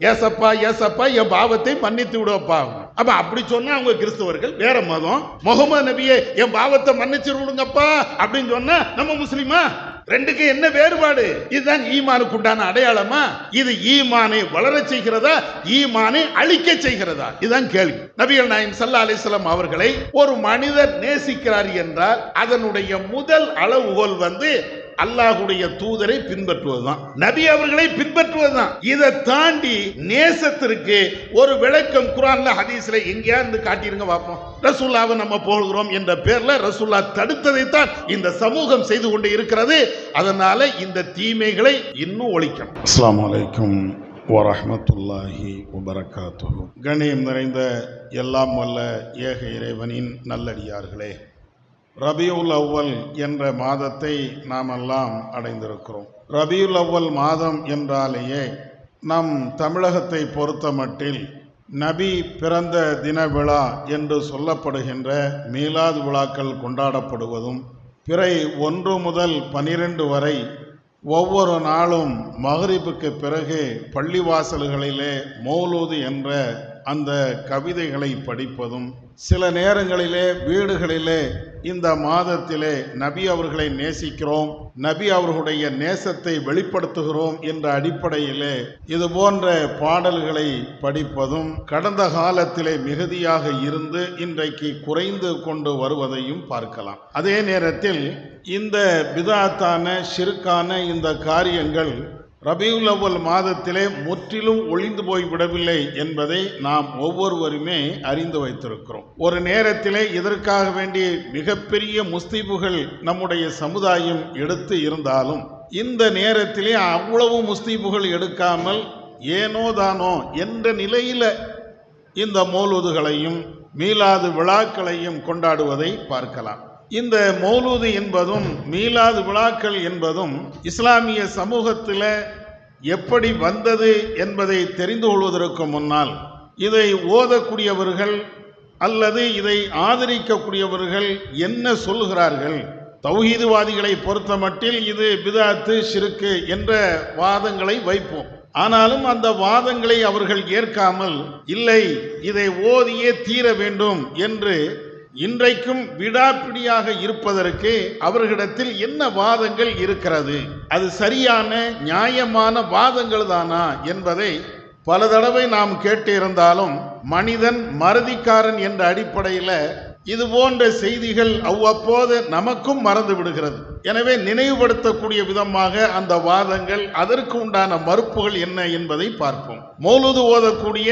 ஏசப்பா ஏசப்பா என் பாவத்தை மன்னித்து விடுவப்பா. அப்ப அப்படி சொன்னா அவங்க கிறிஸ்தவர்கள் வேற மதம். முகமது நபியே என் பாவத்தை மன்னிச்சு விடுங்கப்பா அப்படின்னு சொன்னா நம்ம முஸ்லிமா? ரெண்டுக்கு என்ன வேறுபாடு? இதுதான் ஈமானுக்கு உண்டான அடையாளமா? இது ஈமானை வளரச் செய்கிறதா? ஈமானை அழிக்க செய்கிறதா? இதுதான் கேள்வி. நபிகள் நாயம் சல்லா அலிஸ்லாம் அவர்களை ஒரு மனிதர் நேசிக்கிறார் என்றால் அதனுடைய முதல் அளவுகோல் வந்து அல்லாஹுடைய தூதரை பின்பற்றுவதுதான். நபி அவர்களை பின்பற்றுவதுதான். இதை தாண்டி நேசத்திற்கு ஒரு விளக்கம் குரான்ல ஹதீஸ்ல எங்கேயா இருந்து காட்டிருங்க பார்ப்போம். ரசூல்லாவை நம்ம போகிறோம் என்ற பேர்ல ரசூல்லா தடுத்ததைத்தான் இந்த சமூகம் செய்து கொண்டு இருக்கிறது. அதனால இந்த தீமைகளை இன்னும் ஒழிக்கணும். அஸ்லாம் வலைக்கும் வரஹமத்துல்லாஹி வபரகாத்து கணியம் நிறைந்த எல்லாம் வல்ல ஏக இறைவனின் நல்லடியார்களே. ரபியுல் அவ்வல் என்ற மாதத்தை நாமெல்லாம் அடைந்திருக்கிறோம். ரபியுல் அவ்வல் மாதம் என்றாலேயே நம் தமிழகத்தை பொறுத்த மட்டில் நபி பிறந்த தின விழா என்று சொல்லப்படுகின்ற மீலாது விழாக்கள் கொண்டாடப்படுவதும் பிறை ஒன்று முதல் பனிரெண்டு வரை ஒவ்வொரு நாளும் மகரிப்புக்கு பிறகு பள்ளிவாசல்களிலே மௌலூது என்ற அந்த கவிதைகளை படிப்பதும் சில நேரங்களிலே வீடுகளிலே இந்த மாதத்திலே நபி அவர்களை நேசிக்கிறோம் நபி அவர்களுடைய நேசத்தை வெளிப்படுத்துகிறோம் என்ற அடிப்படையிலே இது போன்ற பாடல்களை படிப்பதும் கடந்த காலத்திலே மிகுதியாக இருந்து இன்றைக்கு குறைந்து கொண்டு வருவதையும் பார்க்கலாம். அதே நேரத்தில் இந்த பிதாத்தான ஷிருக்கான இந்த காரியங்கள் ரபியுல் அவ்வல் மாதத்திலே முற்றிலும் ஒளிந்து போய் விடவில்லை என்பதை நாம் ஒவ்வொருவருமே அறிந்து வைத்திருக்கிறோம். ஒரு நேரத்திலே இதற்காக வேண்டிய மிகப்பெரிய முஸ்தீபுகள் நம்முடைய சமுதாயம் எடுத்து இருந்தாலும் இந்த நேரத்திலே அவ்வளவு முஸ்தீபுகள் எடுக்காமல் ஏனோ தானோ என்ற நிலையில இந்த மோலுதுகளையும் மீளாது விழாக்களையும் கொண்டாடுவதை பார்க்கலாம். இந்த மௌலூது என்பதும் மீளாது விழாக்கள் என்பதும் இஸ்லாமிய சமூகத்தில் எப்படி வந்தது என்பதை தெரிந்து கொள்வதற்கு முன்னால் இதை ஓதக்கூடியவர்கள் அல்லது இதை ஆதரிக்கக்கூடியவர்கள் என்ன சொல்கிறார்கள் தௌஹீதுவாதிகளை பொறுத்த மட்டில் இது பிதாத்து சிறுக்கு என்ற வாதங்களை வைப்போம். ஆனாலும் அந்த வாதங்களை அவர்கள் ஏற்காமல் இல்லை இதை ஓதியே தீர வேண்டும் என்று இன்றைக்கும் விடாப்பிடியாக இருப்பதற்கு அவர்களிடத்தில் என்ன வாதங்கள் இருக்கிறது? அது சரியான நியாயமான வாதங்கள் தானா என்பதை பல தடவை நாம் கேட்டிருந்தாலும் மனிதன் மறதிக்காரன் என்ற அடிப்படையில் இது போன்ற செய்திகள் அவ்வப்போது நமக்கும் மறந்து விடுகிறது. எனவே நினைவுபடுத்தக்கூடிய விதமாக அந்த வாதங்கள் அதற்கு உண்டான மறுப்புகள் என்ன என்பதை பார்ப்போம். மௌலுது ஓதக்கூடிய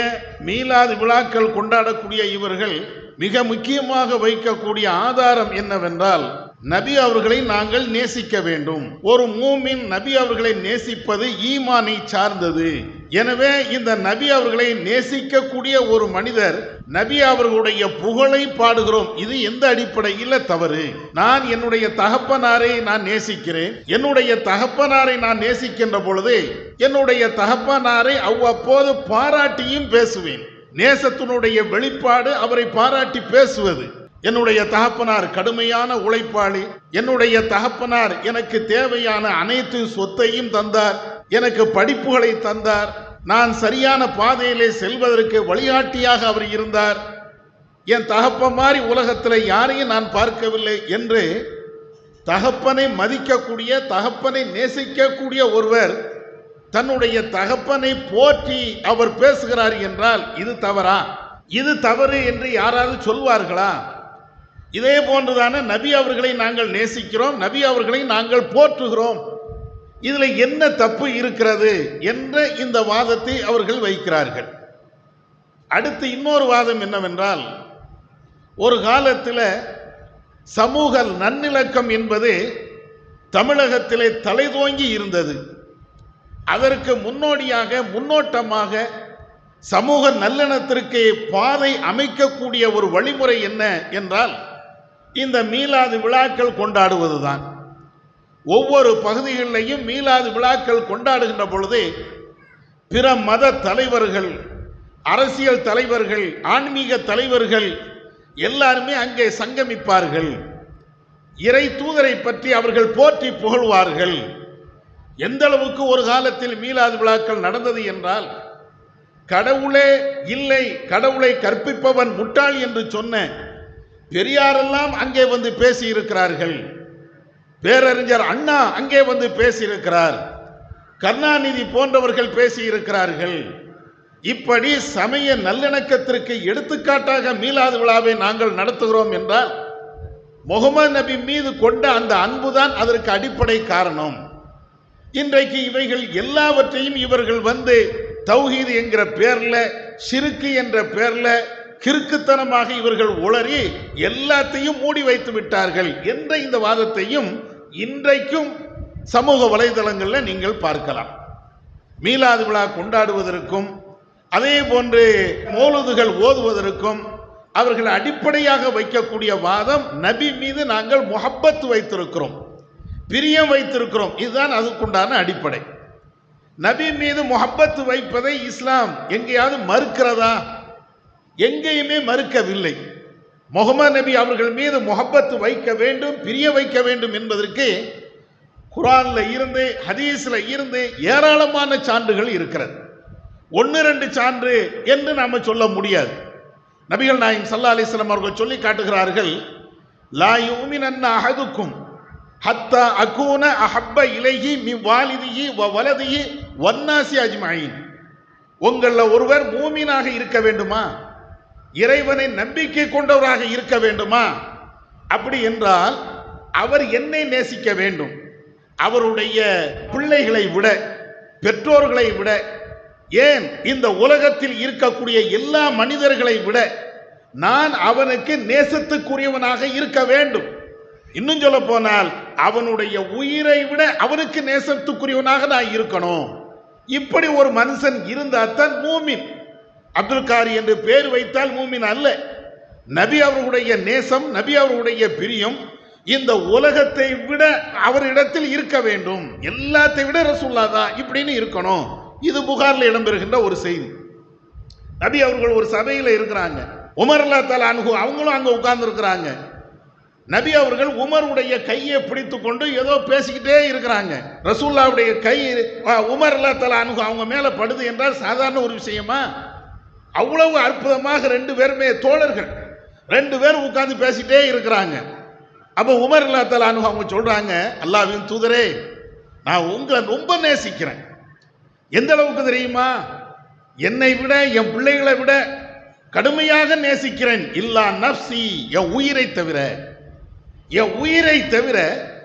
மீலாது விழாக்கள் கொண்டாடக்கூடிய இவர்கள் மிக முக்கியமாக வைக்கக்கூடிய ஆதாரம் என்னவென்றால் நபி அவர்களை நாங்கள் நேசிக்க வேண்டும். ஒரு மூமின் நபி அவர்களை நேசிப்பது ஈமானை சார்ந்தது. எனவே இந்த நபி அவர்களை நேசிக்கக்கூடிய ஒரு மனிதர் நபி அவர்களுடைய புகழை பாடுகிறோம். இது எந்த அடிப்படையில் தவறு? நான் என்னுடைய தகப்பனாரை நான் நேசிக்கிறேன். என்னுடைய தகப்பனாரை நான் நேசிக்கின்ற பொழுது என்னுடைய தகப்பனாரை அவ்வப்போது பாராட்டியும் பேசுவேன். நேசத்தினுடைய வெளிப்பாடு அவரை பாராட்டி பேசுவது. என்னுடைய தகப்பனார் கடுமையான உழைப்பாளி. என்னுடைய தகப்பனார் எனக்கு தேவையான அனைத்து சொத்தையும் தந்தார். எனக்கு படிப்புகளை தந்தார். நான் சரியான பாதையிலே செல்வதற்கு வழிகாட்டியாக அவர் இருந்தார். என் தகப்ப மாதிரி உலகத்தில் யாரையும் நான் பார்க்கவில்லை என்று தகப்பனை மதிக்கக்கூடிய தகப்பனை நேசிக்கக்கூடிய ஒருவர் தன்னுடைய தகப்பனை போற்றி அவர் பேசுகிறார் என்றால் இது தவறா? இது தவறு என்று யாராவது சொல்வார்களா? இதே போன்றுதான நபி அவர்களை நாங்கள் நேசிக்கிறோம் நபி அவர்களை நாங்கள் போற்றுகிறோம். இதில் என்ன தப்பு இருக்கிறது என்ற இந்த வாதத்தை அவர்கள் வைக்கிறார்கள். அடுத்து இன்னொரு வாதம் என்னவென்றால் ஒரு காலத்தில் சமூக நன்னிலக்கம் என்பது தமிழகத்திலே தலைதோங்கி இருந்தது. அதற்கு முன்னோடியாக முன்னோட்டமாக சமூக நல்லெண்ணத்திற்கு பாதை அமைக்கக்கூடிய ஒரு வழிமுறை என்ன என்றால் இந்த மீளாது விழாக்கள் கொண்டாடுவதுதான். ஒவ்வொரு பகுதிகளிலையும் மீளாது விழாக்கள் கொண்டாடுகின்ற பொழுது பிற மத தலைவர்கள் அரசியல் தலைவர்கள் ஆன்மீக தலைவர்கள் எல்லாருமே அங்கே சங்கமிப்பார்கள். இறை தூதரை பற்றி அவர்கள் போற்றி புகழ்வார்கள். எந்த அளவுக்கு ஒரு காலத்தில் மீளாது விழாக்கள் நடந்தது என்றால் கடவுளே இல்லை கடவுளை கற்பிப்பவன் முட்டாள் என்று சொன்ன பெரியாரெல்லாம் அங்கே வந்து பேசி இருக்கிறார்கள் பேரறிஞர் அண்ணா அங்கே வந்து பேசியிருக்கிறார். கருணாநிதி போன்றவர்கள் பேசியிருக்கிறார்கள். இப்படி சமய நல்லிணக்கத்திற்கு எடுத்துக்காட்டாக மீலாது விழாவை நாங்கள் நடத்துகிறோம் என்றால் முகமது நபி மீது கொண்ட அந்த அன்புதான் அதற்கு அடிப்படை காரணம். இன்றைக்கு இவைகள் எல்லாவற்றையும் இவர்கள் வந்து தௌஹீது என்கிற பேர்ல சிறுக்கு என்ற பேர்ல கிறுக்குத்தனமாக இவர்கள் உளறி எல்லாத்தையும் மூடி வைத்து விட்டார்கள் என்ற இந்த வாதத்தையும் இன்றைக்கும் சமூக வலைதளங்களில் நீங்கள் பார்க்கலாம். மீலாது விழா கொண்டாடுவதற்கும் அதே போன்று மோலுதுகள் ஓதுவதற்கும் அவர்கள் அடிப்படையாக வைக்கக்கூடிய வாதம் நபி மீது நாங்கள் முகப்பத்து வைத்திருக்கிறோம். பிரியம் வைத்திருக்கிறோம். இதுதான் அதுக்குண்டான அடிப்படை. நபி மீது முகப்பத்து வைப்பதை இஸ்லாம் எங்கேயாவது மறுக்கிறதா? எங்கேயுமே மறுக்கவில்லை. முகமது நபி அவர்கள் மீது முகப்பத்து வைக்க வேண்டும் பிரிய வைக்க வேண்டும் என்பதற்கு குரானில் இருந்து ஹதீஸில் இருந்து ஏராளமான சான்றுகள் இருக்கிறது. ஒன்று ரெண்டு சான்று என்று நாம் சொல்ல முடியாது. நபிகள் நாயம் சல்லா அலிஸ்லாம் அவர்கள் சொல்லி காட்டுகிறார்கள் லா யூமினன்ன அஹதுக்கும் ஹத்தா அகூன அஹப்ப இலகி மி வாலிதிஹி வ வலதியி வன்னாசி அஜ்மாயின். உங்களில் ஒருவர் மூமீனாக இருக்க வேண்டுமா? இறைவனை நம்பிக்கை கொண்டவராக இருக்க வேண்டுமா? அப்படி என்றால் அவர் என்னை நேசிக்க வேண்டும். அவருடைய பிள்ளைகளை விட பெற்றோர்களை விட ஏன் இந்த உலகத்தில் இருக்கக்கூடிய எல்லா மனிதர்களை விட நான் அவனுக்கு நேசத்துக்குரியவனாக இருக்க வேண்டும். இன்னும் சொல்ல போனால் அவனுடைய உயிரை விட அவனுக்கு நேசத்துக்குரியவனாக நான் இருக்கணும். இப்படி ஒரு மனுஷன் இருந்தால் தான் மூமின். அப்துல் காரி என்று பேர் வைத்தால் மூமின் அல்ல. நபி அவர்களுடைய நேசம் நபி அவர்களுடைய பிரியம் இந்த உலகத்தை விட அவரிடத்தில் இருக்க வேண்டும். எல்லாத்தை விட ரசூல்லா தான் இப்படின்னு இருக்கணும். இது புகாரில் இடம்பெறுகின்ற ஒரு செய்தி. நபி அவர்கள் ஒரு சபையில் இருக்கிறாங்க. உமர் அல்லா தலா அனுகு அவங்களும் அங்கே உட்கார்ந்து இருக்கிறாங்க நபி அவர்கள் உமருடைய கையை பிடித்து கொண்டு ஏதோ பேசிக்கிட்டே இருக்கிறாங்க. ரசூல்லாவுடைய கை ஆ, உமர் அல்லா தலா அனுகு அவங்க மேலே படுது என்றால் சாதாரண ஒரு விஷயமா? அவ்வளவு அற்புதமாக ரெண்டு பேருமே தோழர்கள். ரெண்டு பேரும் உட்காந்து பேசிட்டே இருக்கிறாங்க. அப்போ உமர் அல்லா தலா அனுகு அவங்க சொல்கிறாங்க அல்லாவின் தூதரே நான் உங்களை ரொம்ப நேசிக்கிறேன். எந்த அளவுக்கு தெரியுமா? என்னை விட என் பிள்ளைகளை விட கடுமையாக நேசிக்கிறேன். இல்லா நப்சி என் உயிரை தவிர என் உயிரை தவிர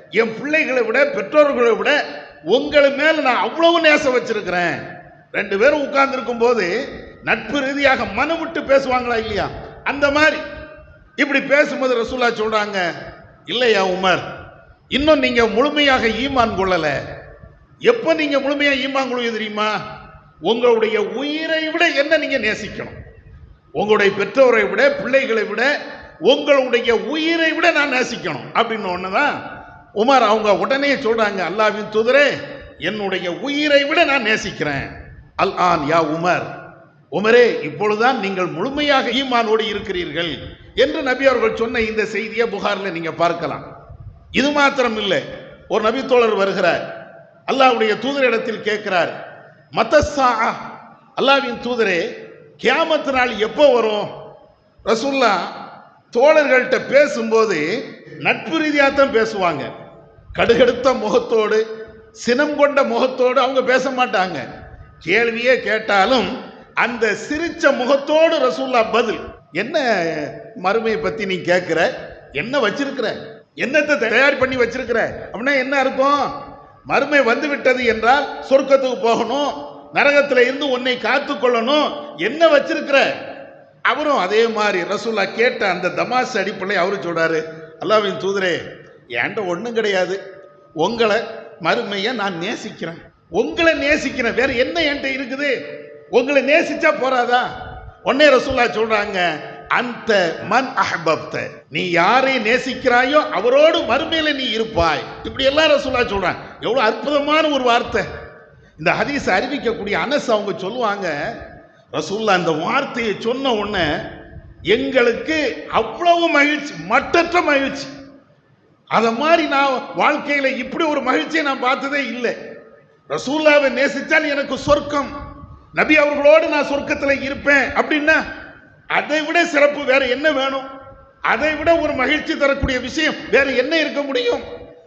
என் பிள்ளைகளை விட பெற்றோர்களை விட உங்களை மேல நான் அவ்வளவு நேசம் வச்சிருக்கிறேன். ரெண்டு பேரும் உட்கார்ந்து போது நட்பு ரீதியாக மனம் விட்டு பேசுவாங்களா இல்லையா? அந்த மாதிரி. இப்படி பேசும்போது ரசூலா சொல்றாங்க இல்லையா உமர் இன்னும் நீங்க முழுமையாக ஈமான் கொள்ளல. எப்போ நீங்க முழுமையா ஈமான் கொள்வது தெரியுமா? உங்களுடைய உயிரை விட என்ன நீங்க நேசிக்கணும்? உங்களுடைய பெற்றோரை விட பிள்ளைகளை விட உங்களுடைய உயிரை விட நான் நேசிக்கணும். அப்படின்னு ஒண்ணுதான். உமர் அவங்க உடனே சொல்கிறாங்க அல்லாவின் துதரே என்னுடைய உயிரை விட நான் நேசிக்கிறேன். அல் ஆன் யா உமர். உமரே இப்பொழுதுதான் நீங்கள் முழுமையாக ஈமானோடு இருக்கிறீர்கள் என்று நபி அவர்கள் சொன்ன இந்த செய்தியை புகாரில் நீங்கள் பார்க்கலாம். இது மாத்திரம் இல்லை ஒரு நபித்தோழர் தோழர் வருகிறார். அல்லாஹ்வுடைய தூதரிடத்தில் கேட்கிறார் மத்தஸ்ஸா அல்லாவின் தூதரே கியாமத்து நாள் எப்போ வரும்? ரசூல்லா தோழர்கள்ட்ட பேசும்போது நட்பு ரீதியாக தான் பேசுவாங்க. கடுகடுத்த முகத்தோடு சினம் கொண்ட முகத்தோடு அவங்க பேச மாட்டாங்க. கேள்வியே கேட்டாலும் அந்த சிரிச்ச முகத்தோடு ரசூல்லா பதில். என்ன மறுமையை பத்தி நீ கேட்கிற என்ன வச்சிருக்கிற? என்னத்தை தயார் பண்ணி வச்சிருக்கிற? அப்படின்னா என்ன அர்த்தம்? மறுமை வந்து விட்டது என்றால் சொர்க்கத்துக்கு போகணும். நரகத்துல இருந்து உன்னை காத்து கொள்ளணும் என்ன வச்சிருக்கிற? அவரும் அதே மாதிரி ரசூலா கேட்ட அந்த தமாஸ் அடிப்படை அவரு சொல்கிறாரு அல்லாவின் தூதரே என்கிட்ட ஒன்றும் கிடையாது. உங்களை மறுமையை நான் நேசிக்கிறேன். உங்களை நேசிக்கிறேன். வேற என்ன என்கிட்ட இருக்குது? உங்களை நேசிச்சா போறாதா? உடனே ரசூல்லா சொல்றாங்க அந்த மன் அஹபப்த. நீ யாரை நேசிக்கிறாயோ அவரோடு மறுமையில நீ இருப்பாய். இப்படி எல்லாம் ரசூல்லா சொல்றான். எவ்வளவு அற்புதமான ஒரு வார்த்தை. இந்த ஹதீஸ் அறிவிக்கக்கூடிய அனஸ் அவங்க சொல்லுவாங்க ரசூல்லா அந்த வார்த்தையை சொன்ன உடனே எங்களுக்கு அவ்வளவு மகிழ்ச்சி மட்டற்ற மகிழ்ச்சி. அதை மாதிரி நான் வாழ்க்கையில் இப்படி ஒரு மகிழ்ச்சியை நான் பார்த்ததே இல்லை. ரசூல்லாவை நேசித்தால் எனக்கு சொர்க்கம். நபி அவர்களோடு நான் சொர்க்கத்தில் இருப்பேன். அப்படின்னா அதை விட சிறப்பு வேற என்ன வேணும்? அதை விட ஒரு மகிழ்ச்சி தரக்கூடிய விஷயம் வேற என்ன இருக்க முடியும்?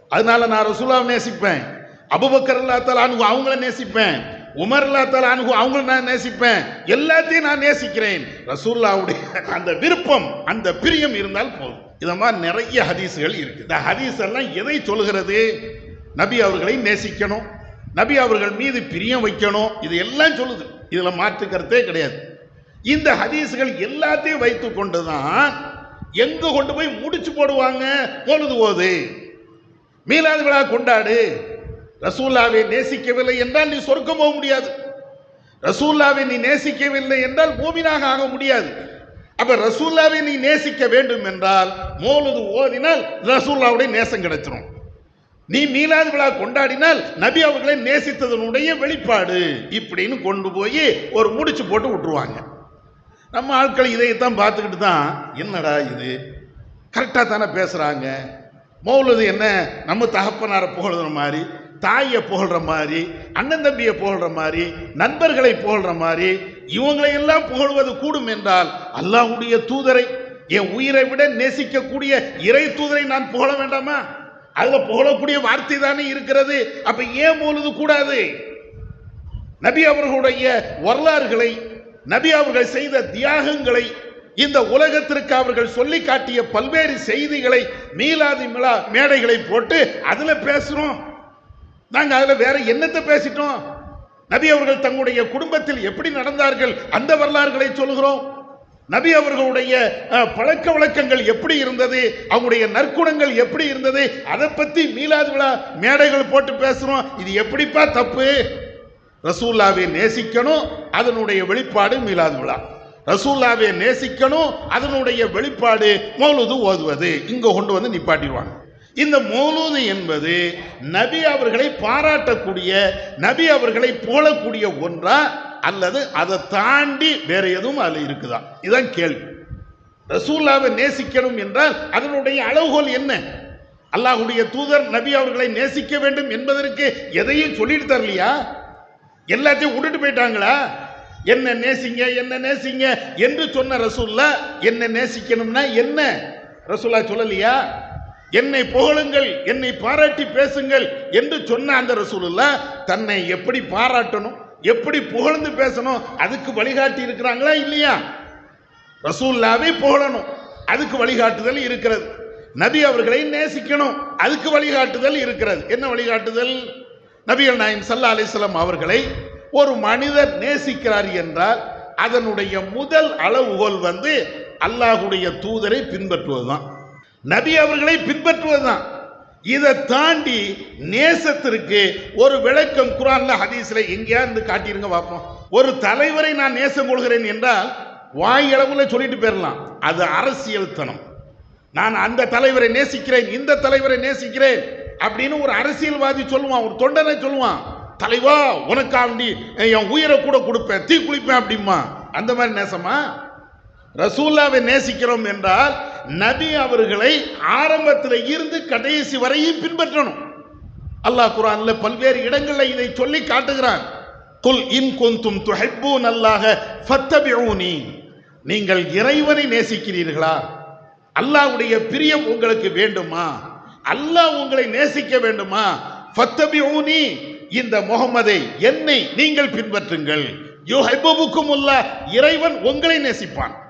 அதனால நான் ரசூலாவை நேசிப்பேன். அபுபக்கர் அல்லா தலானு அவங்கள நேசிப்பேன். உமர் அல்லா தலானு அவங்கள நான் நேசிப்பேன். எல்லாத்தையும் நான் நேசிக்கிறேன். ரசூல்லாவுடைய அந்த விருப்பம் அந்த பிரியம் இருந்தால் போதும். இதை மாதிரி நிறைய ஹதீஸுகள் இருக்கு. இந்த ஹதீஸ் எல்லாம் எதை சொல்கிறது நபி அவர்களை நேசிக்கணும். நபி அவர்கள் மீது பிரியம் வைக்கணும். இது எல்லாம் சொல்லுது. இதில் மாற்றுக்கிறதே கிடையாது. இந்த ஹதீஸுகள் எல்லாத்தையும் வைத்து கொண்டு தான் எங்கே கொண்டு போய் முடிச்சு போடுவாங்க? பொழுது போது மீலாது விழா கொண்டாடு. ரசூல்லாவை நேசிக்கவில்லை என்றால் நீ சொர்க்கம் போக முடியாது. ரசூல்லாவை நீ நேசிக்கவில்லை என்றால் மூமினாக ஆக முடியாது. அப்ப ரசூல்லாவை நீ நேசிக்க வேண்டும் என்றால் மோலுது ஓதினால் ரசூல்லாவுடைய நேசம் கிடைச்சிடும் நீ மீலாது விழா கொண்டாடினால் நபி அவர்களை நேசித்ததனுடைய வெளிப்பாடு இப்படின்னு கொண்டு போய் ஒரு முடிச்சு போட்டு விட்டுருவாங்க. நம்ம ஆட்கள் இதைத்தான் பார்த்துக்கிட்டு தான் என்னடா இது? கரெக்டாக தானே பேசுகிறாங்க மௌலது என்ன நம்ம தகப்பனாரை புகழ்ற மாதிரி? தாயை புகழ்ற மாதிரி அண்ணன் தம்பியை புகழ்ற மாதிரி நண்பர்களை புகழ்ற மாதிரி இவங்களை எல்லாம் புகழ்வது கூடும் என்றால் அல்லாஹுடைய தூதரை என் உயிரை விட நேசிக்கக்கூடிய இறை தூதரை நான் புகழ வேண்டாமா? அதுல புகழக்கூடிய வார்த்தை தானே இருக்கிறது. அப்ப ஏன் மௌலது கூடாது? நபி அவர்களுடைய வரலாறுகளை நபி அவர்கள் செய்த தியாகங்களை இந்த உலகத்திற்கு அவர்கள் சொல்லி காட்டிய பல்வேறு செய்திகளை மீலாதி மிலா மேடைகளை போட்டு அதில் பேசுகிறோம் நாங்க அதுல வேற என்னத்தை பேசிட்டோம்? நபி அவர்கள் தங்களுடைய குடும்பத்தில் எப்படி நடந்தார்கள்? அந்த வரலாறுகளை சொல்கிறோம் நபி அவர்களுடைய பழக்க வழக்கங்கள் எப்படி இருந்தது? அவங்களுடைய நற்குணங்கள் எப்படி இருந்தது? அதை பத்தி மீலாது விழா மேடைகள் போட்டு பேசுறோம். இது எப்படிப்பா தப்பு? ரசூல்லாவை நேசிக்கணும் அதனுடைய வெளிப்பாடு மீலாது விழா. ரசூல்லாவை நேசிக்கணும் அதனுடைய வெளிப்பாடு மௌலுது ஓதுவது. இங்க கொண்டு வந்து நிப்பாட்டிடுவாங்க. இந்த மௌலூது என்பது நபி அவர்களை பாராட்டக்கூடிய நபி அவர்களை போலக்கூடிய ஒன்றா அல்லது அதை தாண்டி வேற எதுவும் அதில் இருக்குதா? இதுதான் கேள்வி. ரசூல்லாவை நேசிக்கணும் என்றால் அதனுடைய அளவுகோல் என்ன? அல்லாஹுடைய தூதர் நபி அவர்களை நேசிக்க வேண்டும் என்பதற்கு எதையும் சொல்லிட்டு தரலையா? எல்லாத்தையும் விட்டுட்டு போயிட்டாங்களா? என்ன நேசிங்க என்ன நேசிங்க என்று சொன்ன ரசூல்லா என்ன நேசிக்கணும்னா என்ன? ரசூல்லா சொல்லலையா? என்னை புகழுங்கள் என்னை பாராட்டி பேசுங்கள் என்று சொன்ன அந்த ரசூலுல்லா தன்னை எப்படி பாராட்டணும் எப்படி புகழ்ந்து பேசணும் அதுக்கு வழிகாட்டி இருக்கிறாங்களா இல்லையா? ரசூல்லாவை புகழணும் அதுக்கு வழிகாட்டுதல் இருக்கிறது. நபி அவர்களை நேசிக்கணும் அதுக்கு வழிகாட்டுதல் இருக்கிறது. என்ன வழிகாட்டுதல்? நபிகள் நாயம் சல்லா அலிஸ்லாம் அவர்களை ஒரு மனிதர் நேசிக்கிறார் என்றால் அதனுடைய முதல் அளவுகோல் வந்து அல்லாஹுடைய தூதரை பின்பற்றுவதுதான். நபி அவர்களை பின்பற்றுவதுதான். இதை தாண்டி நேசத்திற்கு ஒரு விளக்கம் குரான்ல ஹதீஸ்ல எங்கேயா இருந்து காட்டிருங்க பார்ப்போம். ஒரு தலைவரை நான் நேசம் கொள்கிறேன் என்றால் வாய் அளவுல சொல்லிட்டு போயிடலாம் அது அரசியல் தனம் நான் அந்த தலைவரை நேசிக்கிறேன் இந்த தலைவரை நேசிக்கிறேன் அப்படின்னு ஒரு அரசியல்வாதி சொல்லுவான் ஒரு தொண்டனை சொல்லுவான். தலைவா உனக்காண்டி என் உயிரை கூட கொடுப்பேன் தீ குளிப்பேன் அப்படிமா அந்த மாதிரி நேசமா? ரசூல்லாவை நேசிக்கிறோம் என்றால் நபி அவர்களை ஆரம்பத்தில் இருந்து கடைசி வரையும் பின்பற்றணும். அல்லாஹ் குரான்ல பல்வேறு இடங்களில் இதை சொல்லி காட்டுகிறான். குல் இன் குந்தும் துஹிப்பூன் நல்லாக ஃபத்தபிஊனி. நீங்கள் இறைவனை நேசிக்கிறீர்களா? அல்லாஹ்வுடைய பிரியம் உங்களுக்கு வேண்டுமா? அல்லாஹ் உங்களை நேசிக்க வேண்டுமா? ஃபத்தபிஊனி. இந்த முகமதை என்னை நீங்கள் பின்பற்றுங்கள். யுஹிப்புக்கும் இறைவன் உங்களை நேசிப்பான்.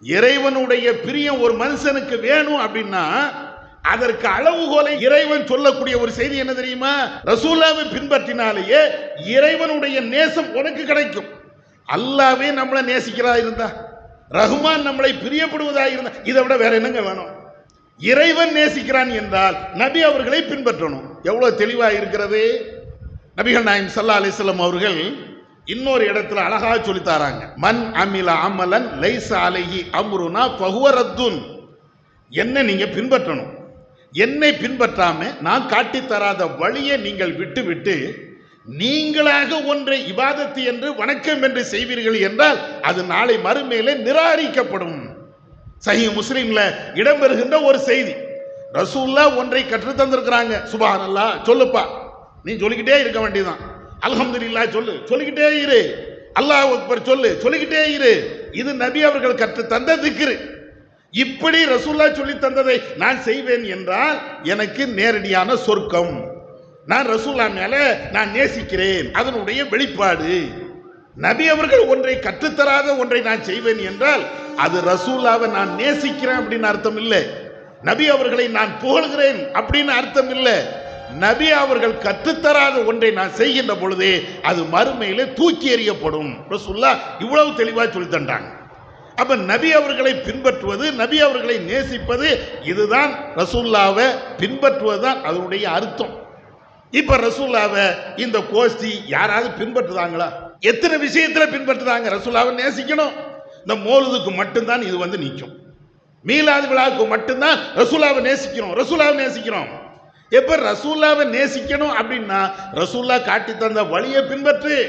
இறைவனுடைய பிரியம் ஒரு மனுஷனுக்கு வேணும் அப்படின்னா அதற்கு அளவுகோலை இறைவன் சொல்லக்கூடிய ஒரு செய்தி என்ன தெரியுமா? ரசூலாவை பின்பற்றினாலேயே இறைவனுடைய நேசம் உனக்கு கிடைக்கும். அல்லாவே நம்மளை நேசிக்கிறதா இருந்தா ரகுமான் நம்மளை பிரியப்படுவதா இருந்தா இதை விட வேற என்னங்க வேணும்? இறைவன் நேசிக்கிறான் என்றால் நபி அவர்களை பின்பற்றணும். எவ்வளவு தெளிவா இருக்கிறது? நபிகள் நாயம் சல்லா அலிஸ்லாம் அவர்கள் இன்னொரு இடத்துல அழகா சொல்லி தராங்க. மன் அமில அமலன் லைச அலைஹி அம்ருனா பகுவரத்துன் என்ன நீங்க பின்பற்றணும். என்னை பின்பற்றாம நான் காட்டித்தராத வழியை நீங்கள் விட்டு விட்டு நீங்களாக ஒன்றை இபாதத்து என்று வணக்கம் என்று செய்வீர்கள் என்றால் அது நாளை மறுமேலே நிராகரிக்கப்படும். சஹி முஸ்லீம்ல இடம்பெறுகின்ற ஒரு செய்தி. ரசூல்லா ஒன்றை கற்று தந்திருக்கிறாங்க சுபானல்லா சொல்லுப்பா. நீ சொல்லிக்கிட்டே இருக்க வேண்டியதுதான். அல்ஹம்துலில்லாஹ் சொல்லு. சொல்லிக்கிட்டே இரு. அல்லாஹ் அக்பர் சொல்லு. சொல்லிக்கிட்டே இரு. இது நபி அவர்கள் கற்று தந்த திக்ரு. இப்படி ரசூல்லா சொல்லி தந்ததை நான் செய்வேன் என்றால் எனக்கு நேரடியான சொர்க்கம். நான் ரசூல்லா மேல நான் நேசிக்கிறேன். அதனுடைய வெளிப்பாடு. நபி அவர்கள் ஒன்றை கற்றுத்தராத ஒன்றை நான் செய்வேன் என்றால் அது ரசூல்லாவை நான் நேசிக்கிறேன் அப்படின்னு அர்த்தம் இல்லை. நபி அவர்களை நான் புகழ்கிறேன் அப்படின்னு அர்த்தம் இல்லை. நபி அவர்கள் கற்றுத்தராத ஒன்றை நான் செய்கின்ற பொழுதே அது மறுமையிலே தூக்கி எறியப்படும். ரசுல்லா இவ்வளவு தெளிவாக சொல்லி தந்தாங்க. அப்ப நபி அவர்களை பின்பற்றுவது நபி அவர்களை நேசிப்பது இதுதான் ரசூல்லாவை பின்பற்றுவதுதான் அதனுடைய அர்த்தம். இப்ப ரசூல்லாவை இந்த கோஷ்டி யாராவது பின்பற்றுதாங்களா? எத்தனை விஷயத்துல பின்பற்றுதாங்க? ரசூல்லாவை நேசிக்கணும். இந்த மோலுதுக்கு மட்டும்தான் இது வந்து நிற்கும் மீலாது விழாவுக்கு மட்டும்தான் ரசுல்லாவை நேசிக்கிறோம் ரசுல்லாவை நேசிக்கிறோம். எப்போ ரசூல்லாவை நேசிக்கணும் அப்படின்னா ரசூல்லா காட்டி தந்த வழியை பின்பற்று.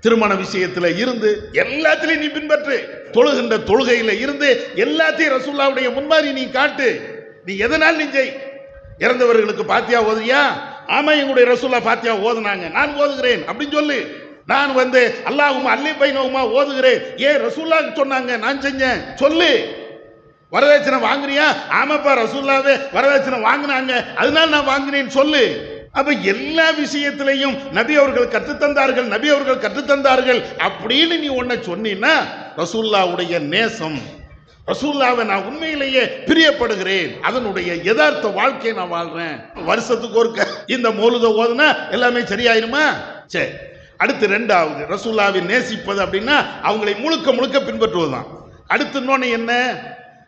திருமண விஷயத்தில் இருந்து எல்லாத்திலையும் நீ பின்பற்று. தொழுகின்ற தொழுகையில் இருந்து எல்லாத்தையும் ரசூல்லாவுடைய முன்மாதிரி நீ காட்டு. நீ எதனால் நீ செய் இறந்தவர்களுக்கு பாத்தியா ஓதுறியா? ஆமாம் எங்களுடைய ரசூல்லா பாத்தியா ஓதுனாங்க. நான் ஓதுகிறேன். அப்படின்னு சொல்லு. நான் வந்து அல்லாஹுமா அல்லி பைனவுமா ஓதுகிறேன். ஏன் ரசூல்லாக்கு சொன்னாங்க? நான் செஞ்சேன். சொல்லு. வரதட்சணை வாங்குறியா ஆமாப்பா ரசூல்லாவே வரதட்சணை வாங்கினாங்க. அதனால நான் வாங்கினேன்னு சொல்லு. அப்ப எல்லா விஷயத்திலையும் நபி அவர்கள் கற்றுத்தந்தார்கள் நபி அவர்கள் கற்றுத்தந்தார்கள் அப்படின்னு நீ ஒன்ன சொன்னீன்னா ரசூல்லாவுடைய நேசம். ரசூல்லாவை நான் உண்மையிலேயே பிரியப்படுகிறேன். அதனுடைய யதார்த்த வாழ்க்கையை நான் வாழ்றேன். வருஷத்துக்கு ஒருக்க இந்த மோலுத ஓதுனா எல்லாமே சரியாயிருமா? சரி அடுத்து ரெண்டாவது ரசூல்லாவை நேசிப்பது அப்படின்னா அவங்களை முழுக்க முழுக்க பின்பற்றுவது தான் அடுத்து இன்னொன்று என்ன?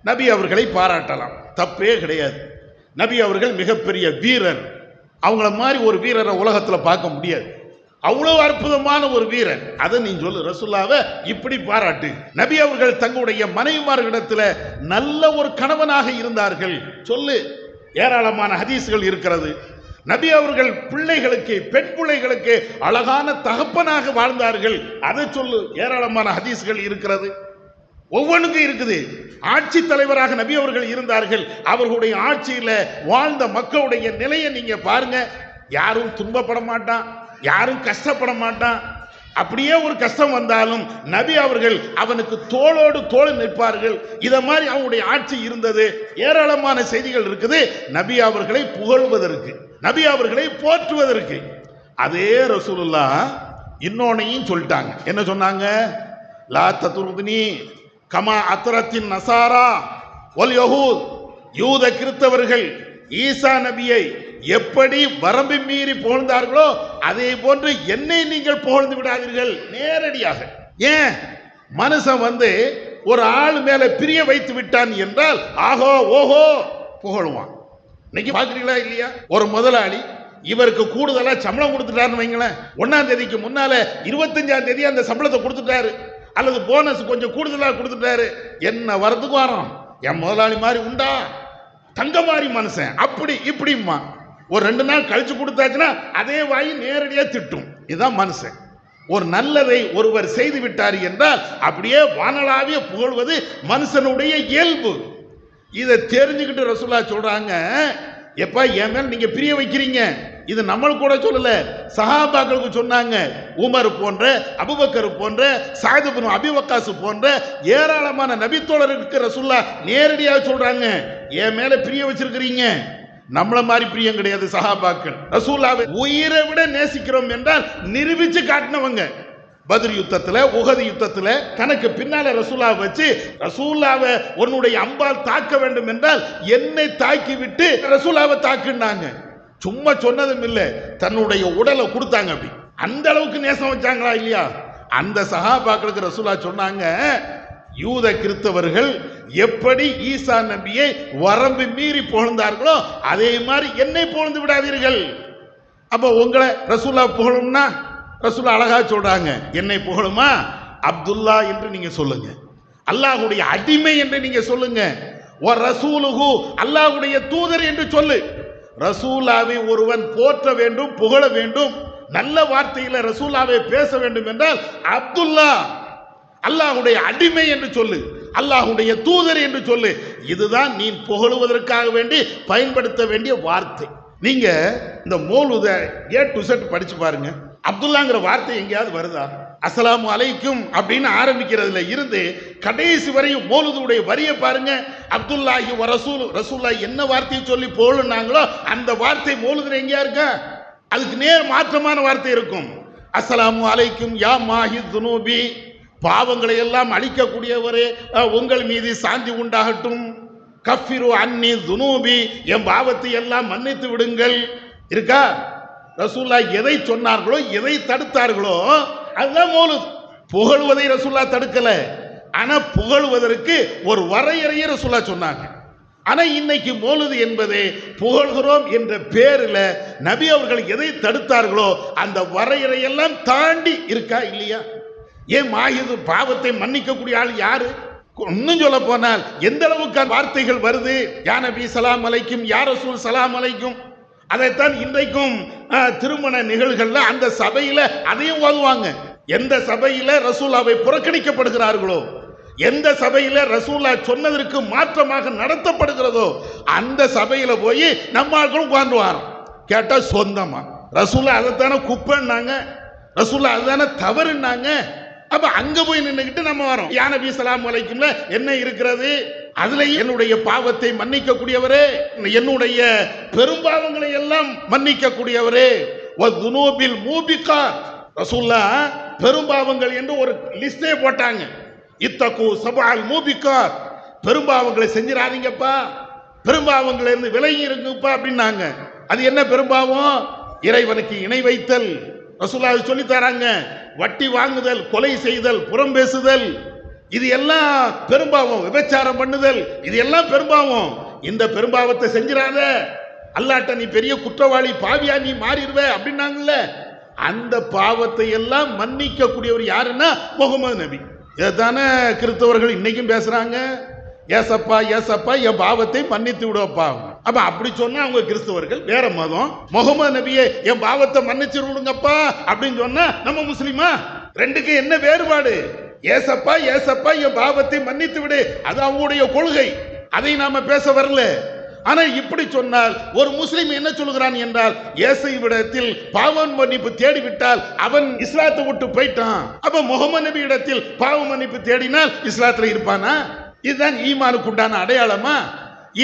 நபி அவர்களை பாராட்டலாம். தப்பே கிடையாது. நபி அவர்கள் மிகப்பெரிய வீரர். அவங்கள மாதிரி ஒரு வீரரை உலகத்தில் பார்க்க முடியாது. அவ்வளோ அற்புதமான ஒரு வீரர் அதை நீ சொல்லு ரசுல்லாவை இப்படி பாராட்டு. நபி அவர்கள் தங்களுடைய மனைவிமார்களிடத்தில் நல்ல ஒரு கணவனாக இருந்தார்கள். சொல்லு ஏராளமான ஹதீஸ்கள் இருக்கிறது. நபி அவர்கள் பிள்ளைகளுக்கு பெண் பிள்ளைகளுக்கு அழகான தகப்பனாக வாழ்ந்தார்கள். அதை சொல்லு ஏராளமான ஹதீஸ்கள் இருக்கிறது. ஒவ்வொன்றுக்கும் இருக்குது. ஆட்சி தலைவராக நபி அவர்கள் இருந்தார்கள். அவர்களுடைய ஆட்சியில வாழ்ந்த மக்களுடைய நிலையை நீங்க பாருங்க. யாரும் துன்பப்பட மாட்டான். யாரும் கஷ்டப்பட மாட்டான். அப்படியே ஒரு கஷ்டம் வந்தாலும் நபி அவர்கள் அவனுக்கு தோளோடு தோல் நிற்பார்கள். இதை மாதிரி அவனுடைய ஆட்சி இருந்தது. ஏராளமான செய்திகள் இருக்குது. நபி அவர்களை புகழ்வதற்கு நபி அவர்களை போற்றுவதற்கு. அதே ரசூலுல்லா இன்னொன்னையும் சொல்லிட்டாங்க. என்ன சொன்னாங்க? லா தத்துருதினி கமா அத்தரத்தின் நசாரா ஒல் யஹூத் யூத கிறிஸ்தவர்கள் ஈசா நபியை எப்படி வரம்பு மீறி புகழ்ந்தார்களோ அதே போன்று என்னை நீங்கள் புகழ்ந்து விடாதீர்கள் நேரடியாக. ஏன்? மனுஷன் வந்து ஒரு ஆள் மேல பிரிய வைத்து விட்டான் என்றால் ஆஹோ ஓஹோ புகழுவான். இன்னைக்கு பாக்குறீங்களா இல்லையா? ஒரு முதலாளி இவருக்கு கூடுதலா சம்பளம் கொடுத்துட்டாருன்னு வைங்களேன். ஒன்னாம் தேதிக்கு முன்னால இருபத்தஞ்சாம் தேதி அந்த சம்பளத்தை கொடுத்துட்டாரு. அல்லது போனஸ் கொஞ்சம் கூடுதலாக கொடுத்துட்டாரு. என்ன வரதுக்கு வரோம்? என் முதலாளி மாதிரி உண்டா? தங்க மாதிரி மனுஷன். அப்படி இப்படிம்மா. ஒரு ரெண்டு நாள் கழிச்சு கொடுத்தாச்சுன்னா அதே வாய் நேரடியாக திட்டும். இதுதான் மனுஷன். ஒரு நல்லதை ஒருவர் செய்து விட்டார் என்றால் அப்படியே வானலாவிய புகழ்வது மனுஷனுடைய இயல்பு. இதை தெரிஞ்சுக்கிட்டு ரசூலா சொல்றாங்க எப்பா என் மேல் நீங்க பிரிய வைக்கிறீங்க. இது நம்மளுக்கு கூட சொல்லல. சஹாபாக்களுக்கு சொன்னாங்க உமர் போன்ற அபுபக்கர் போன்ற சாயிதுபின் அபிவக்காசு போன்ற ஏராளமான நபித்தோழருக்கு ரசூல்லா நேரடியாக சொல்றாங்க. என் மேல பிரிய வச்சிருக்கிறீங்க. நம்மள மாதிரி பிரியம் கிடையாது சஹாபாக்கள். ரசூல்லாவை உயிரை விட நேசிக்கிறோம் என்றால் நிரூபிச்சு காட்டினவங்க. பத்ர் யுத்தத்துல உகது யுத்தத்துல தனக்கு பின்னால ரசூலா வச்சு ரசூல்லாவை உன்னுடைய அம்பால் தாக்க வேண்டும் என்றால் என்னை தாக்கி விட்டு ரசூலாவை தாக்குனாங்க. சும்மா சொன்னதும் இல்லை. தன்னுடைய உடலை கொடுத்தாங்க அப்படி. அந்த அளவுக்கு நேசம் வச்சாங்களா இல்லையா? அந்த சகாபாக்களுக்கு ரசூலா சொன்னாங்க யூத கிறிஸ்தவர்கள் எப்படி ஈசா நபியை வரம்பு மீறி புகழ்ந்தார்களோ அதே மாதிரி என்னை புகழ்ந்து விடாதீர்கள். அப்போ உங்களை ரசூலா புகழும்னா ரசூலா அழகா சொல்றாங்க என்னை புகழுமா? அப்துல்லா என்று நீங்க சொல்லுங்க. அல்லாஹுடைய அடிமை என்று நீங்க சொல்லுங்க. ஒ ரசூலுகு அல்லாஹுடைய தூதர் என்று சொல்லு. ரசூலாவை ஒருவன் போற்ற வேண்டும் புகழ வேண்டும் நல்ல வார்த்தையில ரசூலாவை பேச வேண்டும் என்றால் அப்துல்லா அல்லாஹ்வுடைய அடிமை என்று சொல்லு அல்லாஹுடைய தூதர் என்று சொல்லு. இதுதான் நீ புகழுவதற்காக வேண்டி பயன்படுத்த வேண்டிய வார்த்தை. நீங்க இந்த மோலுத ஏ டு செட் படிச்சு பாருங்க. அப்துல்லாங்கிற வார்த்தை எங்கேயாவது வருதா? அஸ்ஸலாமு அலைக்கும் அப்படின்னு ஆரம்பிக்கிறதுல இருந்து கடைசி வரையும் மோலுதுடைய வரியை பாருங்க. அப்துல்லாஹி ரசூல் ரசூல்லா என்ன வார்த்தையை சொல்லி போகணுன்னாங்களோ அந்த வார்த்தை மோலுதுல எங்கேயா இருக்கா? அதுக்கு நேர் மாற்றமான வார்த்தை இருக்கும். அஸ்ஸலாமு அலைக்கும் யா மாஹி துனூபி பாவங்களை எல்லாம் அழிக்கக்கூடியவரே உங்கள் மீது சாந்தி உண்டாகட்டும். கஃபிரு அன்னி துனூபி என் பாவத்தை எல்லாம் மன்னித்து விடுங்கள். இருக்கா? ரசூல்லா எதை சொன்னார்களோ எதை தடுத்தார்களோ அதுதான் மௌலுத் புகழ்வதை ரசுல்லா தடுக்கல. ஆனா புகழ்வதற்கு ஒரு வரையறையை ரசுல்லா சொன்னாங்க. ஆனா இன்னைக்கு மோலுது என்பது புகழ்கிறோம் என்ற பேரில் நபி அவர்கள் எதை தடுத்தார்களோ அந்த வரையறையெல்லாம் தாண்டி இருக்கா இல்லையா? ஏன் மாயுது பாவத்தை மன்னிக்கக்கூடிய ஆள் யாரு? இன்னும் சொல்ல போனால் எந்த அளவுக்கு வார்த்தைகள் வருது? யா நபி சலாம் அலைக்கும் யார் ரசூல் சலாம் அலைக்கும். அதைத்தான் இன்றைக்கும் திருமண நிகழ்வுகள்ல அந்த சபையில அதையும் ஓதுவாங்க எந்த சபையில ரசூலாவை புறக்கணிக்கப்படுகிறார்களோ எந்த சபையில ரசூலா சொன்னதற்கு மாற்றமாக நடத்தப்படுகிறதோ அந்த சபையில போய் நம்ம உட்கார்ந்து வரோம் கேட்டால் சொந்தமா? ரசூலா அதைத்தானே குப்பைன்னாங்க. ரசூலா அதுதானே தவறுன்னாங்க. அப்ப அங்க போய் நின்றுக்கிட்டு நம்ம வரோம். யா நபி ஸலாம் என்ன இருக்கிறது? அதுல என்னுடைய பாவத்தை மன்னிக்க கூடியவரே என்னுடைய பெரும்பாவங்களை எல்லாம் மன்னிக்க கூடியவரே துனூபில் ரசூல்லா பெரும்பாவங்கள் என்று ஒரு லிஸ்டே போட்டாங்க. இத்தகு சபால் மூபிக்கார் பெரும்பாவங்களை செஞ்சிடாதீங்கப்பா பெரும்பாவங்களை இருந்து விலகி இருக்குப்பா அப்படின்னாங்க. அது என்ன பெரும்பாவம் இறைவனுக்கு இணை வைத்தல். ரசூல்லா அது சொல்லி தராங்க. வட்டி வாங்குதல் கொலை செய்தல் புறம் பேசுதல். இது எல்லாம் பெரும்பாவம் விபச்சாரம் பண்ணுதல். இது எல்லாம் பெரும்பாவம் இந்த பெரும்பாவத்தை செஞ்சிடாத அல்லாட்ட நீ பெரிய குற்றவாளி பாவியா நீ மாறிடுவ அப்படின்னாங்கல்ல. அந்த பாவத்தை எல்லாம் மன்னிக்கக்கூடியவர் யாருன்னா முகமது நபி. இதைத்தானே கிறிஸ்தவர்கள் இன்னைக்கும் பேசுகிறாங்க ஏசப்பா ஏசப்பா என் பாவத்தை மன்னித்து விடுவப்பா. அப்ப அப்படி சொன்னா அவங்க கிறிஸ்தவர்கள் வேற மதம் முகமது நபியே என் பாவத்தை மன்னிச்சு விடுங்கப்பா அப்படின்னு சொன்னா நம்ம முஸ்லிமா? ரெண்டுக்கு என்ன வேறுபாடு? ஏசப்பா ஏசப்பா என் பாவத்தை மன்னித்து விடு. அது அவங்களுடைய கொள்கை. அதை நாம பேச வரல. ஆனால் இப்படி சொன்னால் ஒரு முஸ்லீம் என்ன சொல்கிறான் என்றால் இயேசு விடத்தில் பாவம் மன்னிப்பு தேடிவிட்டால் அவன் இஸ்லாத்தை விட்டு போயிட்டான். அப்ப முகமது நபி இடத்தில் பாவ மன்னிப்பு தேடினால் இஸ்லாத்தில் இருப்பானா? இதுதான் ஈமானுக்கு உண்டான அடையாளமா?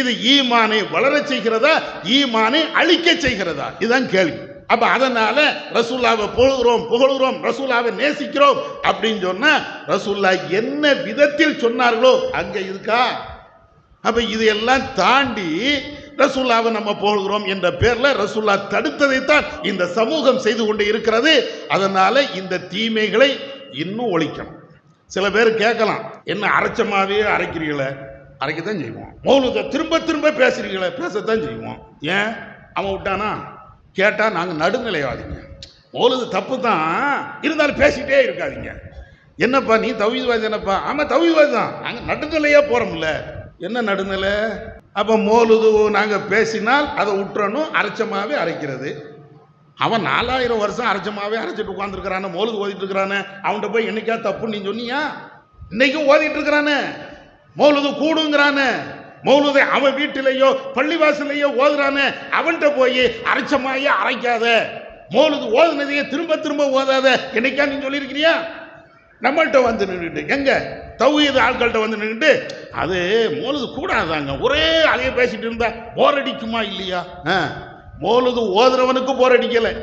இது ஈமானை வளரச் செய்கிறதா? ஈமானை அழிக்க செய்கிறதா? இதுதான் கேள்வி. அப்ப அதனால ரசூல்லாவை புகழ்கிறோம் புகழ்கிறோம் ரசூல்லாவை நேசிக்கிறோம் அப்படின்னு சொன்னா ரசூல்லா என்ன விதத்தில் சொன்னார்களோ அங்க இருக்கா? அப்போ இதையெல்லாம் தாண்டி ரசூல்லாவை நம்ம போகிறோம் என்ற பேரில் ரசூல்லா தடுத்ததைத்தான் இந்த சமூகம் செய்து கொண்டு இருக்கிறது. அதனால இந்த தீமைகளை இன்னும் ஒழிக்கணும். சில பேர் கேட்கலாம் என்ன அரைச்சமாவே அரைக்கிறீங்களே? அரைக்கத்தான் செய்வோம். மௌலுத திரும்ப திரும்ப பேசுறீங்களே பேசத்தான் செய்வோம். ஏன்? அவன் விட்டானா? கேட்டால் நாங்கள் நடுநிலைவாதிங்க. மௌலுது தப்பு தான் இருந்தாலும் பேசிக்கிட்டே இருக்காதீங்க. என்னப்பா நீ தவிவாதி என்னப்பா? ஆமாம் தவிவாதி தான். நாங்கள் நடுநிலையாக போகிறோம்ல என்ன நடுநிலை? அப்போ மோலுது நாங்கள் பேசினால் அதை விட்டுறணும் அரைச்சமாவே அரைக்கிறது. அவன் நாலாயிரம் வருஷம் அரைச்சமாவே அரைச்சிட்டு உட்காந்துருக்கிறானே மோலுது ஓதிட்டு இருக்கிறானே அவன்கிட்ட போய் என்னைக்கா தப்புன்னு நீ சொன்னியா? இன்னைக்கும் ஓதிட்டு இருக்கிறானே மௌலுது கூடுங்கிறானே மௌலுதை அவன் வீட்டிலேயோ பள்ளிவாசலையோ ஓதுறானே அவன்கிட்ட போய் அரைச்சமாயே அரைக்காத. மௌலுது ஓதுனதையே திரும்ப திரும்ப ஓதாத. என்னைக்கா நீ சொல்லியிருக்கிறியா? நம்மள்கிட்ட வந்து நின்றுட்டு எங்க? தௌஹீது ஆட்கள்கிட்ட வந்து நின்றுட்டு அது மோலுது கூடாதாங்க. ஒரே அதையே பேசிட்டு இருந்தா போர் அடிக்குமா இல்லையா? ஆ, மோலுது ஓதுறவனுக்கு போர் அடிக்கலை.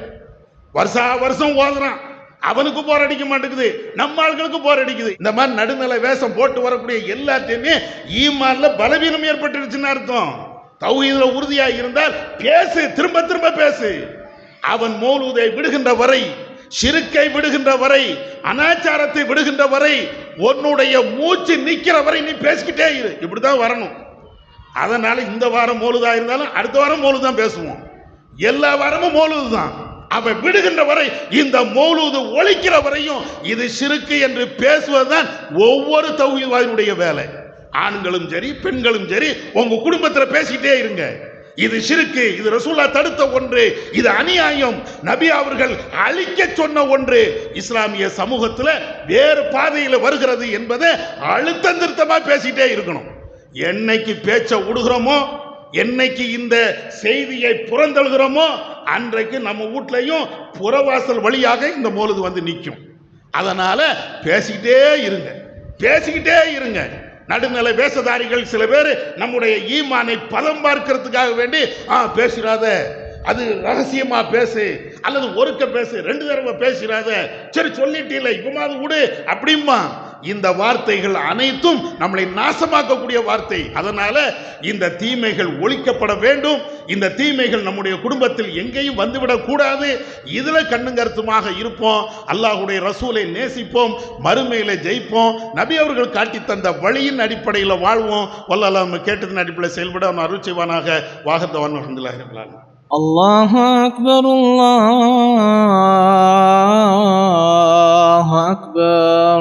வருஷா வருஷம் ஓதுறான். அவனுக்கு போர் அடிக்க மாட்டேங்குது. நம்ம ஆட்களுக்கு போர் அடிக்குது. இந்த மாதிரி நடுநிலை வேஷம் போட்டு வரக்கூடிய எல்லாத்தையுமே ஈமான்ல பலவீனம் ஏற்பட்டுருச்சுன்னு அர்த்தம். தௌஹீதுல உறுதியாக இருந்தால் பேசு திரும்ப திரும்ப பேசு. அவன் மோலுதை விடுகின்ற வரை சிறுக்கை விடுகின்ற வரை அனாச்சாரத்தை விடுகின்ற வரை உன்னுடைய மூச்சு நிற்கிற வரை நீ பேசிக்கிட்டே இரு. இப்படிதான் வரணும். அதனால இந்த வாரம் மோலுதா இருந்தாலும் அடுத்த வாரம் மோலு தான் பேசுவோம். எல்லா வாரமும் மோலுது தான் அவன் விடுகின்ற வரை இந்த மோலுது ஒழிக்கிற வரையும் இது சிறுக்கு என்று பேசுவதுதான் ஒவ்வொரு தௌஹீத்வாதியினுடைய வேலை. ஆண்களும் சரி பெண்களும் சரி உங்க குடும்பத்தில் பேசிக்கிட்டே இருங்க. இது சிறுக்கு இது ரசூல்லா தடுத்த ஒன்று இது அநியாயம். நபி அவர்கள் அழிக்க சொன்ன ஒன்று. இஸ்லாமிய சமூகத்தில் வேறு பாதையில் வருகிறது என்பதை அழுத்தம் திருத்தமாக பேசிட்டே இருக்கணும். என்னைக்கு பேச்சை விடுகிறோமோ என்னைக்கு இந்த செய்தியை புறந்தழுகிறோமோ அன்றைக்கு நம்ம வீட்லையும் புறவாசல் வழியாக இந்த மோலுது வந்து நிற்கும். அதனால் பேசிக்கிட்டே இருங்க. பேசிக்கிட்டே இருங்க. நடுநிலை வேஷதாரிகள் சில பேர் நம்முடைய ஈமானை பதம் பார்க்கறதுக்காக வேண்டி ஆ பேசிடாத. அது ரகசியமா பேசு. அல்லது ஒருக்க பேசு. ரெண்டு தடவை பேசிடாத. சரி சொல்லிட்டீல. இப்பமாவது விடு அப்படிமா இந்த வார்த்தைகள் அனைத்தும் நம்மளை நாசமாக்கக்கூடிய வார்த்தை அதனால இந்த தீமைகள் ஒழிக்கப்பட வேண்டும் இந்த தீமைகள் நம்முடைய குடும்பத்தில் எங்கேயும் வந்துவிடக் கூடாது இதுல கண்ணுங்கருத்துமாக இருப்போம் அல்லாஹ்வுடைய ரசூலை நேசிப்போம் மறுமையில ஜெயிப்போம் நபி அவர்கள் காட்டி தந்த வழியின் அடிப்படையில் வாழ்வோம் வல்லல்லாஹ் நம்ம கேட்டதின் அடிப்படையில் செயல்பட அவன் அருள் செய்வானாக வாகத்தவன் அல்ஹம்துலில்லாஹி ரப்பில் ஆலமீன். الله أكبر الله أكبر